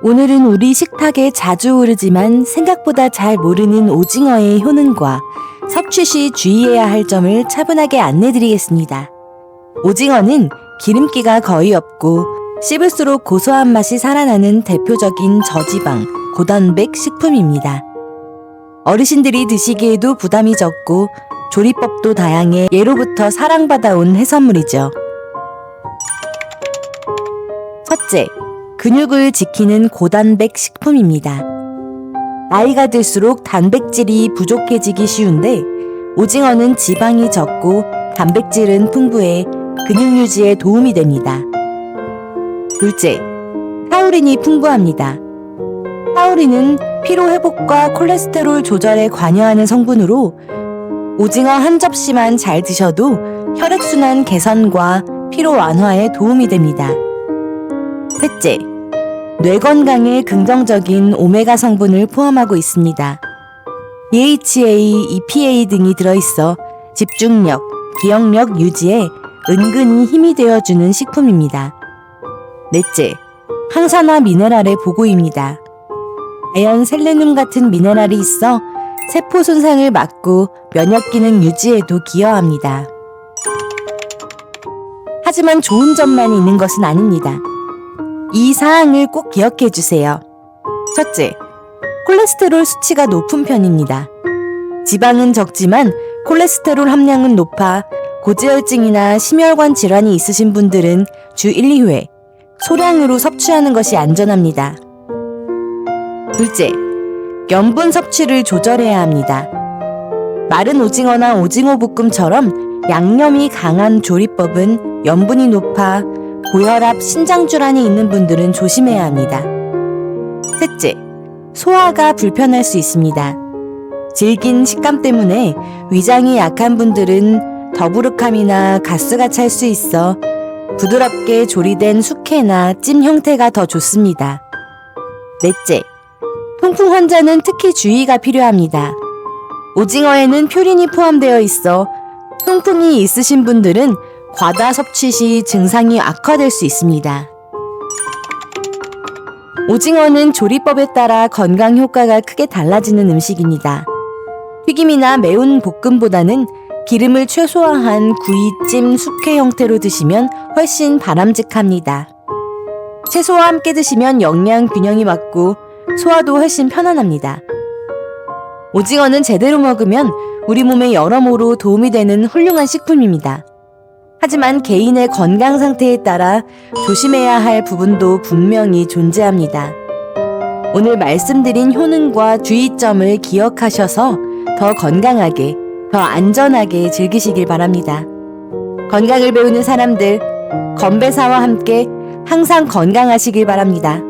오늘은 우리 식탁에 자주 오르지만 생각보다 잘 모르는 오징어의 효능과 섭취 시 주의해야 할 점을 차분하게 안내드리겠습니다. 오징어는 기름기가 거의 없고 씹을수록 고소한 맛이 살아나는 대표적인 저지방, 고단백 식품입니다. 어르신들이 드시기에도 부담이 적고 조리법도 다양해 예로부터 사랑받아온 해산물이죠. 첫째, 근육을 지키는 고단백 식품입니다. 나이가 들수록 단백질이 부족해지기 쉬운데 오징어는 지방이 적고 단백질은 풍부해 근육 유지에 도움이 됩니다. 둘째, 타우린이 풍부합니다. 타우린은 피로 회복과 콜레스테롤 조절에 관여하는 성분으로 오징어 한 접시만 잘 드셔도 혈액순환 개선과 피로 완화에 도움이 됩니다. 셋째, 뇌 건강에 긍정적인 오메가 성분을 포함하고 있습니다. DHA, EPA 등이 들어있어 집중력, 기억력 유지에 은근히 힘이 되어주는 식품입니다. 넷째, 항산화 미네랄의 보고입니다. 자연 셀레늄 같은 미네랄이 있어 세포 손상을 막고 면역 기능 유지에도 기여합니다. 하지만 좋은 점만 있는 것은 아닙니다. 이 사항을 꼭 기억해 주세요. 첫째, 콜레스테롤 수치가 높은 편입니다. 지방은 적지만 콜레스테롤 함량은 높아 고지혈증이나 심혈관 질환이 있으신 분들은 주 1, 2회 소량으로 섭취하는 것이 안전합니다. 둘째, 염분 섭취를 조절해야 합니다. 마른 오징어나 오징어 볶음처럼 양념이 강한 조리법은 염분이 높아 고혈압, 신장질환이 있는 분들은 조심해야 합니다. 셋째, 소화가 불편할 수 있습니다. 질긴 식감 때문에 위장이 약한 분들은 더부룩함이나 가스가 찰 수 있어 부드럽게 조리된 숙회나 찜 형태가 더 좋습니다. 넷째, 통풍 환자는 특히 주의가 필요합니다. 오징어에는 퓨린이 포함되어 있어 통풍이 있으신 분들은 과다 섭취 시 증상이 악화될 수 있습니다. 오징어는 조리법에 따라 건강 효과가 크게 달라지는 음식입니다. 튀김이나 매운 볶음보다는 기름을 최소화한 구이찜 숙회 형태로 드시면 훨씬 바람직합니다. 채소와 함께 드시면 영양 균형이 맞고 소화도 훨씬 편안합니다. 오징어는 제대로 먹으면 우리 몸에 여러모로 도움이 되는 훌륭한 식품입니다. 하지만 개인의 건강 상태에 따라 조심해야 할 부분도 분명히 존재합니다. 오늘 말씀드린 효능과 주의점을 기억하셔서 더 건강하게, 더 안전하게 즐기시길 바랍니다. 건강을 배우는 사람들, 건배사와 함께 항상 건강하시길 바랍니다.